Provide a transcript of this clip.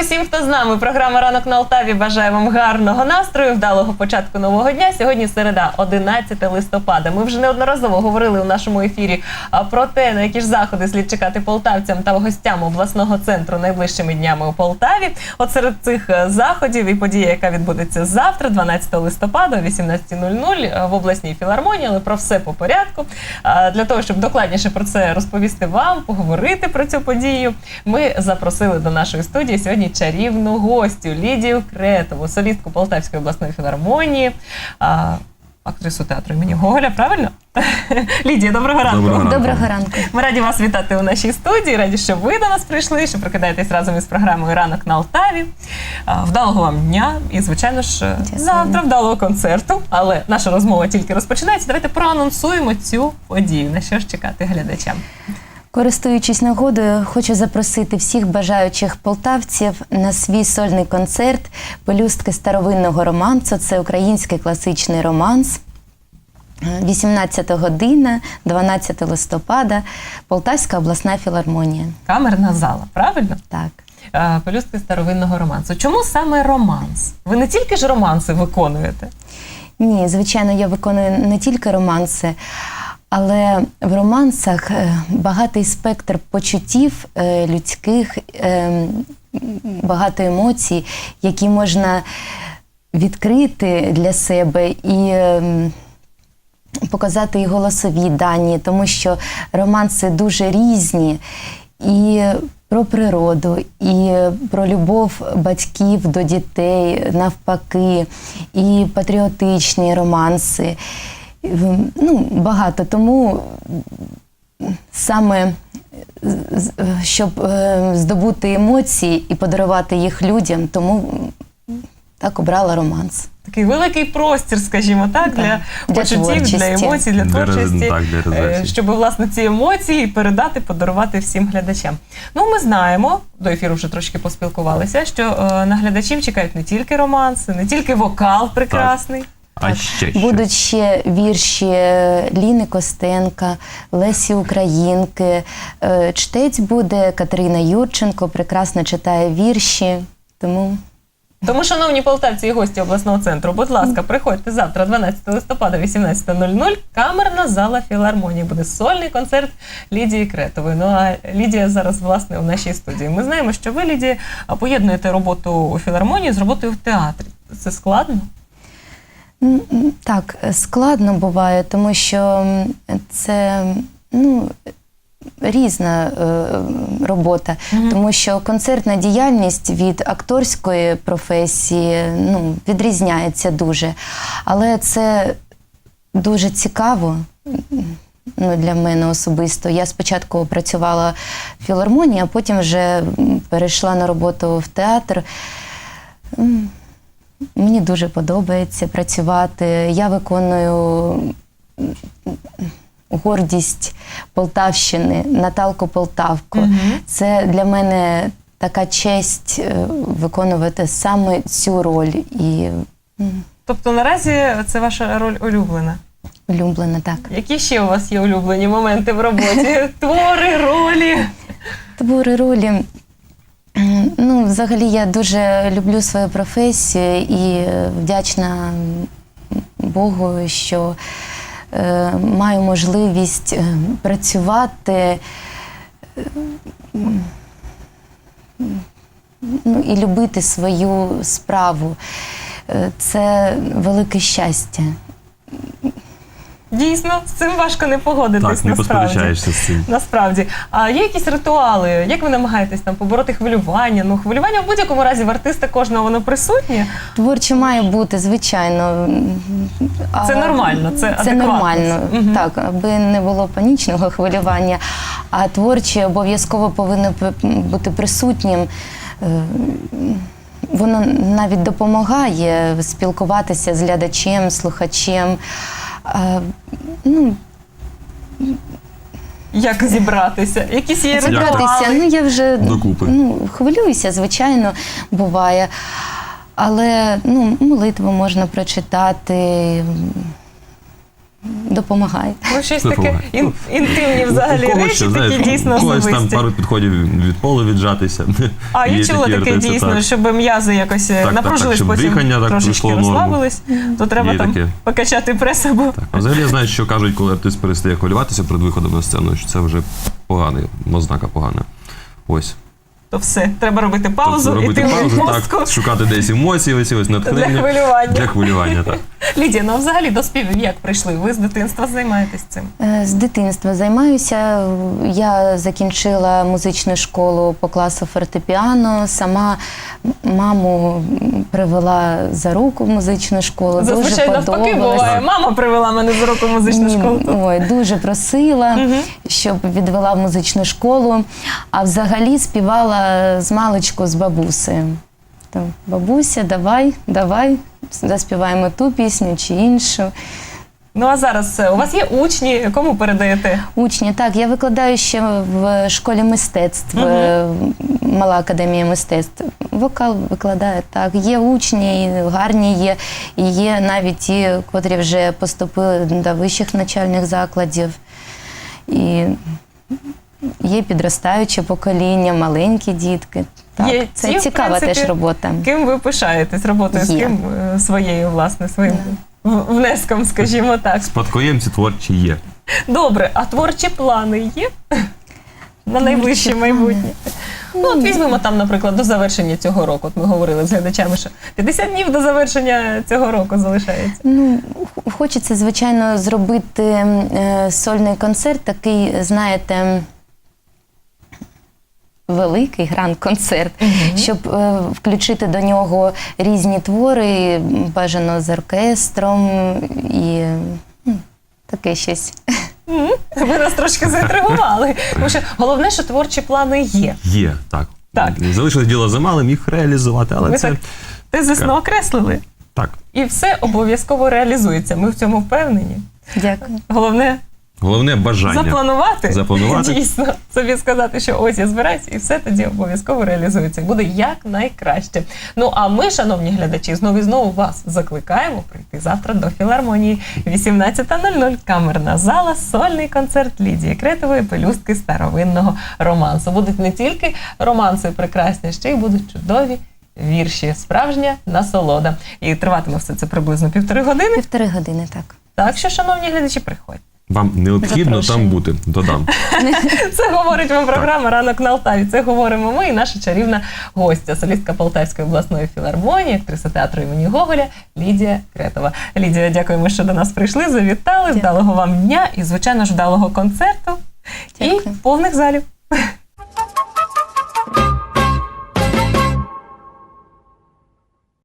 усім, хто з нами. Програма Ранок на Алтаві бажає вам гарного настрою, вдалого початку нового дня. Сьогодні середа, 11 листопада. Ми вже неодноразово говорили у нашому ефірі про те, на які ж заходи слід чекати полтавцям та гостям обласного центру найближчими днями у Полтаві. От серед цих е, заходів і подія, яка відбудеться завтра, 12 листопада, о 18.00 е, в обласній філармонії. Але про все по порядку. Для того, щоб докладніше про це розповісти вам, поговорити про цю подію, ми запросили до нашої студії сьогодні чарівну гостю Лідію Кретову, солістку Полтавської обласної філармонії. а, Актрису театру імені Гоголя, правильно? Лідія, доброго ранку. Доброго ранку. Доброго ранку. Ми раді вас вітати у нашій студії. Раді, що ви до нас прийшли, що прокидаєтесь разом із програмою Ранок на Алтаві. А, Вдалого вам дня і, звичайно ж, Дякую. завтра вдалого концерту. Але наша розмова тільки розпочинається. Давайте проанонсуємо цю подію. На що ж чекати глядачам? Користуючись нагодою, хочу запросити всіх бажаючих полтавців на свій сольний концерт Пелюстки старовинного романсу. Це український класичний романс. 18 година, 12 листопада, Полтавська обласна філармонія. Камерна зала, правильно? Так. А, Пелюстки старовинного романсу. Чому саме романс? Ви не тільки ж романси виконуєте? Ні, звичайно, я виконую не тільки романси, але в романсах е, багатий спектр почуттів е, людських, е, багато емоцій, які можна відкрити для себе і. Показати і голосові дані, тому що романси дуже різні і про природу, і про любов батьків до дітей, навпаки, і патріотичні романси. Ну, багато. Тому саме з- з- щоб е, здобути емоції і подарувати їх людям, тому так обрала романс. Такий великий простір, скажімо так, для. Для почуттів, для емоцій, для Для творчості, так, для е, щоб власне ці емоції передати, подарувати всім глядачам. Ну, ми знаємо, до ефіру вже трошки поспілкувалися, що е, на глядачів чекають не тільки романси, не тільки вокал прекрасний. А ще що? Будуть ще вірші Ліни Костенка, Лесі Українки. Е, Чтець буде Катерина Юрченко, прекрасно читає вірші. Тому Тому, шановні полтавці і гості обласного центру, будь ласка, приходьте завтра, 12 листопада, 18.00. Камерна зала філармонії. Буде сольний концерт Лідії Кретової. Ну а Лідія зараз власне у нашій студії. Ми знаємо, що ви, Лідія, поєднуєте роботу у філармонії з роботою в театрі. Це складно? Так, складно буває, тому що це ну, різна е, робота. Тому що концертна діяльність від акторської професії ну, відрізняється дуже. Але це дуже цікаво. Ну, для мене особисто. Я спочатку працювала в філармонії, а потім вже перейшла на роботу в театр. Мені дуже подобається працювати. Я виконую гордість Полтавщини, Наталку Полтавку. Мгм. Це для мене така честь е, виконувати саме цю роль і Тобто наразі це ваша роль улюблена. улюблена так. Які ще у вас є улюблені моменти в роботі? Твори, ролі? Твори ролі. Ну, взагалі, я дуже люблю свою професію і вдячна Богу, що е, маю можливість е, працювати е, ну, і любити свою справу. Е, Це велике щастя. Дійсно, з цим важко не погодитись. Так, не насправді. посперечаєшся з цим. Насправді, а є якісь ритуали? Як ви намагаєтесь там побороти хвилювання? Ну, хвилювання в будь-якому разі в артиста кожного воно присутнє. Творче має бути, звичайно. А Це нормально, це Це нормально, Мгм. так, аби не було панічного хвилювання. А творче обов'язково повинно бути присутнім. Е, Воно навіть допомагає спілкуватися з глядачем, слухачем. А, Ну, Як зібратися? Якісь є зібратися. ритуали? Ну, я вже Докупи. ну, хвилююся, звичайно, буває. Але ну, молитву можна прочитати, допомагає. Ну, щось таке Допомагає. ін- інтимні взагалі у когось речі, ще, такі дійсно у когось там особисті. пару підходів від полу віджатися. А я Є чула такі таке артисти, дійсно, так. щоб м'язи якось е, так, напружились, щоб потім дихання так трошечки в норму. розслабились, то треба Є там таке. покачати прес або А взагалі я знаю, що кажуть, коли артист перестає хвилюватися перед виходом на сцену, що це вже поганий, ознака погана. Ось. То все. Треба робити паузу, Тобто робити іти в паузу, мозку так, шукати десь емоції, ось ось для хвилювання. Для хвилювання, так. Лідія, ну а взагалі до співів як прийшли? Ви з дитинства займаєтесь цим? Е, З дитинства займаюся. Я закінчила музичну школу по класу фортепіано. Сама маму привела за руку в музичну школу. Зазвичай дуже навпаки буває. Мама привела мене з року в музичну Ні, школу. Ой, дуже просила, щоб відвела в музичну школу. А взагалі співала з маличку з бабусею. Бабуся, давай, давай, заспіваємо ту пісню чи іншу. Ну а зараз е, у вас є учні, кому передаєте? Учні, так, я викладаю ще в школі мистецтв, е, мала академія мистецтв. Вокал викладаю так. Є учні, і гарні є, і є навіть ті, котрі вже поступили до вищих навчальних закладів. І є підростаюче покоління, маленькі дітки. Так, Є це ті, в цікава принципі, теж робота. Ким ви пишаєтесь роботою? З Є. ким е, своєю, власне, своїм внеском, скажімо так. Спадкоємці творчі є. Добре, а творчі плани є? На найближче майбутнє. Ну, от візьмемо там, наприклад, до завершення цього року. От ми говорили з глядачами, що 50 днів до завершення цього року залишається. Ну, хочеться, звичайно, зробити е, сольний концерт, такий, знаєте, великий гранд-концерт, щоб е, включити до нього різні твори, бажано з оркестром і м, таке щось. Мгм. Ви нас трошки заінтригували. Тому що головне, що творчі плани є. Є, так. Так. Залишилось діло за малим, їх реалізувати, але Ми це так тезисно окреслили. так. І все обов'язково реалізується. Ми в цьому впевнені. Дякую. Головне Головне бажання. запланувати, Запланувати. дійсно собі сказати, що ось я збираюся, і все тоді обов'язково реалізується. Буде як найкраще. Ну а ми, шановні глядачі, знову і знову вас закликаємо прийти завтра до філармонії. 18.00 камерна зала, сольний концерт Лідії Кретової, пелюстки старовинного романсу. Будуть не тільки романси прекрасні, ще й будуть чудові. Вірші, справжня насолода. І триватиме все це приблизно півтори години. Півтори години, так. Так що, шановні глядачі, приходьте. Вам необхідно Запрошую. там бути, додам. Це говорить вам програма Ранок на Алтаві. Це говоримо ми і наша чарівна гостя, солістка Полтавської обласної філармонії, актриса театру імені Гоголя Лідія Кретова. Лідія, дякуємо, що до нас прийшли. Завітали. Дякую. Вдалого вам дня і, звичайно ж, вдалого концерту і повних залів.